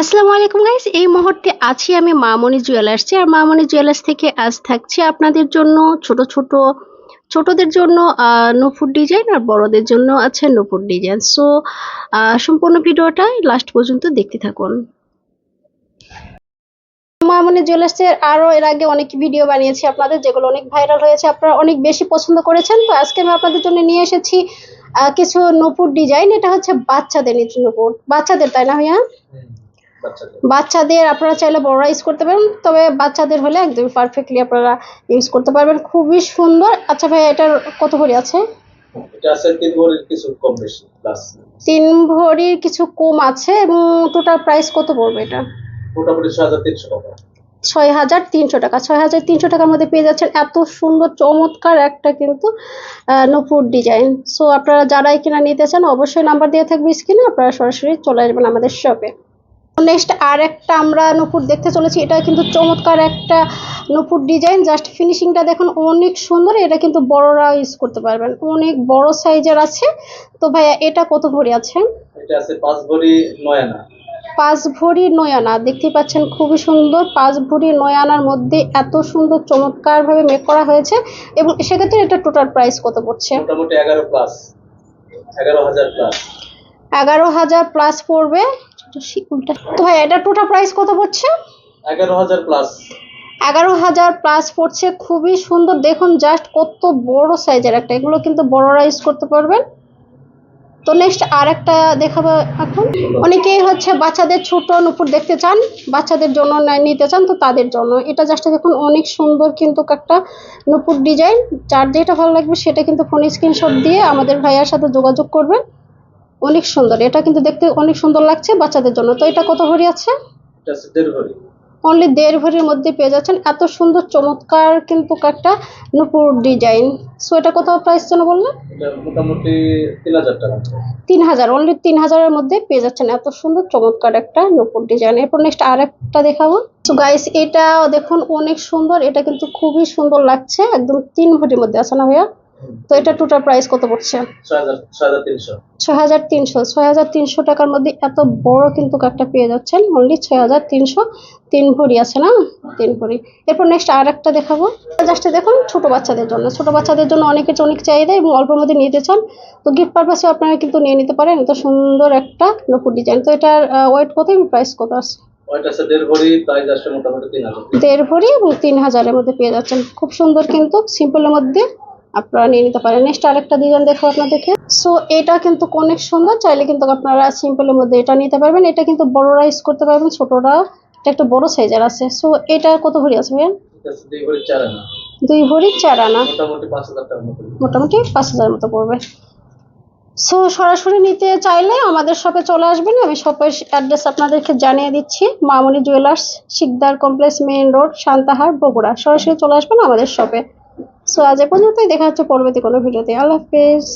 আসসালামু আলাইকুম গাইস এই মুহূর্তে আছি আমি মামনি জুয়েলার্সে আর মামনি জুয়েলার্স থেকে আজ থাকছে আপনাদের জন্য, ছোট ছোট, ছোটদের জন্য নূপুর ডিজাইন আর বড়দের জন্য আছে নূপুর ডিজাইন সো সম্পূর্ণ ভিডিওটা লাস্ট পর্যন্ত দেখতে থাকুন। মামনি জুয়েলার্সের আরও এর আগে অনেক ভিডিও বানিয়েছি আপনাদের, যেগুলো অনেক ভাইরাল হয়েছে, আপনারা অনেক বেশি পছন্দ করেছেন। তো আজকে আমি আপনাদের জন্য নিয়ে এসেছি কিছু নূপুর ডিজাইন এটা হচ্ছে বাচ্চাদের নূপুর। বাচ্চাদের, তাই না ভাইয়া? বাচ্চাদের। আপনারা চাইলে বড়রা ইউজ করতে পারেন তবে বাচ্চাদের হলে একদম পারফেক্টলি আপনারা ইউজ করতে পারবেন। খুবই সুন্দর। আচ্ছা ভাই এটার কত ভরি আছে? এটা আছে তিন ভরির কিছু কম বেশি প্লাস তিন ভরির কিছু কম আছে এবং টোটাল প্রাইস কত পড়বে এটা? মোটামুটি ছয় হাজার তিনশো টাকা। ছয় হাজার তিনশো টাকা। ছয় হাজার তিনশো টাকার মধ্যে পেয়ে যাচ্ছেন এত সুন্দর চমৎকার একটা কিন্তু নূপুর ডিজাইন সো আপনারা যারাই কিনা নিতে চান অবশ্যই নাম্বার দিয়ে থাকবে স্ক্রিনে আপনারা সরাসরি চলে আসবেন আমাদের শপে নেক্সট আর একটা আমরা নূপুর দেখতে চলেছি। এটা কিন্তু চমৎকার একটা নূপুর ডিজাইন জাস্ট ফিনিশিংটা দেখুন অনেক সুন্দর। এটা কিন্তু বড়রা ইউজ করতে পারবেন। অনেক বড় সাইজের আছে। তো ভাইয়া এটা কত ভরি আছে? এটা আছে পাঁচ ভরি নয় আনা পাঁচ ভরি নয়ানা। দেখতে পাচ্ছেন খুবই সুন্দর। পাঁচ ভরি নয়ানার মধ্যে এত সুন্দর চমৎকার ভাবে মেক করা হয়েছে। এবং সেক্ষেত্রে এটা টোটাল প্রাইস কত পড়ছে? মোটামুটি এগারো প্লাস এগারো হাজার প্লাস এগারো হাজার প্লাস পড়বে। তো ভাই এটা টোটাল প্রাইস কত পড়ছে? এগারো হাজার প্লাস এগারো হাজার প্লাস পড়ছে খুবই সুন্দর। দেখুন জাস্ট কত বড় সাইজের একটা। এগুলো কিন্তু বড়রা ইউজ করতে পারবেন। তো নেক্সট আর একটা দেখাবো এখন। অনেকেই হচ্ছে বাচ্চাদের ছোট নুপুর দেখতে চান বাচ্চাদের জন্য নিতে চান তো তাদের জন্য। এটা জাস্ট দেখুন অনেক সুন্দর কিন্তু একটা নুপুর ডিজাইন যার যেটা ভালো লাগবে সেটা কিন্তু ফোন স্ক্রিনশট দিয়ে আমাদের ভাইয়ার সাথে যোগাযোগ করবেন। অনেক সুন্দর। এটা কিন্তু দেখতে অনেক সুন্দর লাগছে বাচ্চাদের জন্য। তো এটা কত ভরি আছে? অনলি দেড় ভরির মধ্যে পেয়ে যাচ্ছেন। এত সুন্দর চমৎকার কিন্তু একটা নুপুর ডিজাইন সো এটা কত প্রাইস যেন বললেন? মোটামুটি তিন হাজার টাকা। তিন হাজার অনলি তিন হাজারের মধ্যে পেয়ে যাচ্ছেন। এত সুন্দর চমৎকার একটা নুপুর ডিজাইন এরপর নেক্সট আর একটা দেখাবো। তো গাইস এটা দেখুন অনেক সুন্দর। এটা কিন্তু খুবই সুন্দর লাগছে। একদম তিন ভরির মধ্যে আছে না ভাইয়া? তো এটা টোটাল প্রাইস কত পড়ছে? ছয় হাজার তিনশো। ছয় হাজার তিনশো টাকার মধ্যে এত বড় কিন্তু একটা পেয়ে যাচ্ছেন। অনলি ছয় হাজার তিনশো তিন ভরি আছে না? তিন ভরি। এরপর নেক্সট আর একটা দেখাবো। জাস্ট দেখুন ছোট বাচ্চাদের জন্য। ছোট বাচ্চাদের জন্য অনেকের অনেক চাহিদা এবং অল্পের মধ্যে নিতে চান। তো গিফট পারপাসে আপনারা কিন্তু নিয়ে নিতে পারেন। এত সুন্দর একটা নকুর ডিজাইন তো এটার ওয়েট কত এবং প্রাইস কত আছে? দেড় ভরি এবং তিন হাজারের মধ্যে পেয়ে যাচ্ছেন। খুব সুন্দর কিন্তু সিম্পলের মধ্যে আপনারা নিয়ে নিতে পারেন। নেক্সট আরেকটা ডিজাইন দেখো আপনাদেরকে। সো এটা কিন্তু অনেক সুন্দর। চাইলে কিন্তু আপনারা সিম্পলের মধ্যে এটা নিতে পারবেন। এটা কিন্তু বড়রা ইউজ করতে পারবেন ছোটরা। এটা একটু বড় সাইজের আছে। সো এটা কত ভরি আছে ভাইয়া? এটা দুই ভরি চার আনা। মোটামুটি পাঁচ হাজার মতো। পড়বে। সো সরাসরি নিতে চাইলে আমাদের শপে চলে আসবেন। আমি শপের অ্যাড্রেস আপনাদেরকে জানিয়ে দিচ্ছি। Mamoni jewellers Sikdar complex main road Santahar Bogura. সরাসরি চলে আসবেন আমাদের শপে সো আজ এ পর্যন্তই। দেখা হচ্ছে পরবর্তী কোনো ভিডিওতে। আল্লাহ হাফেজ।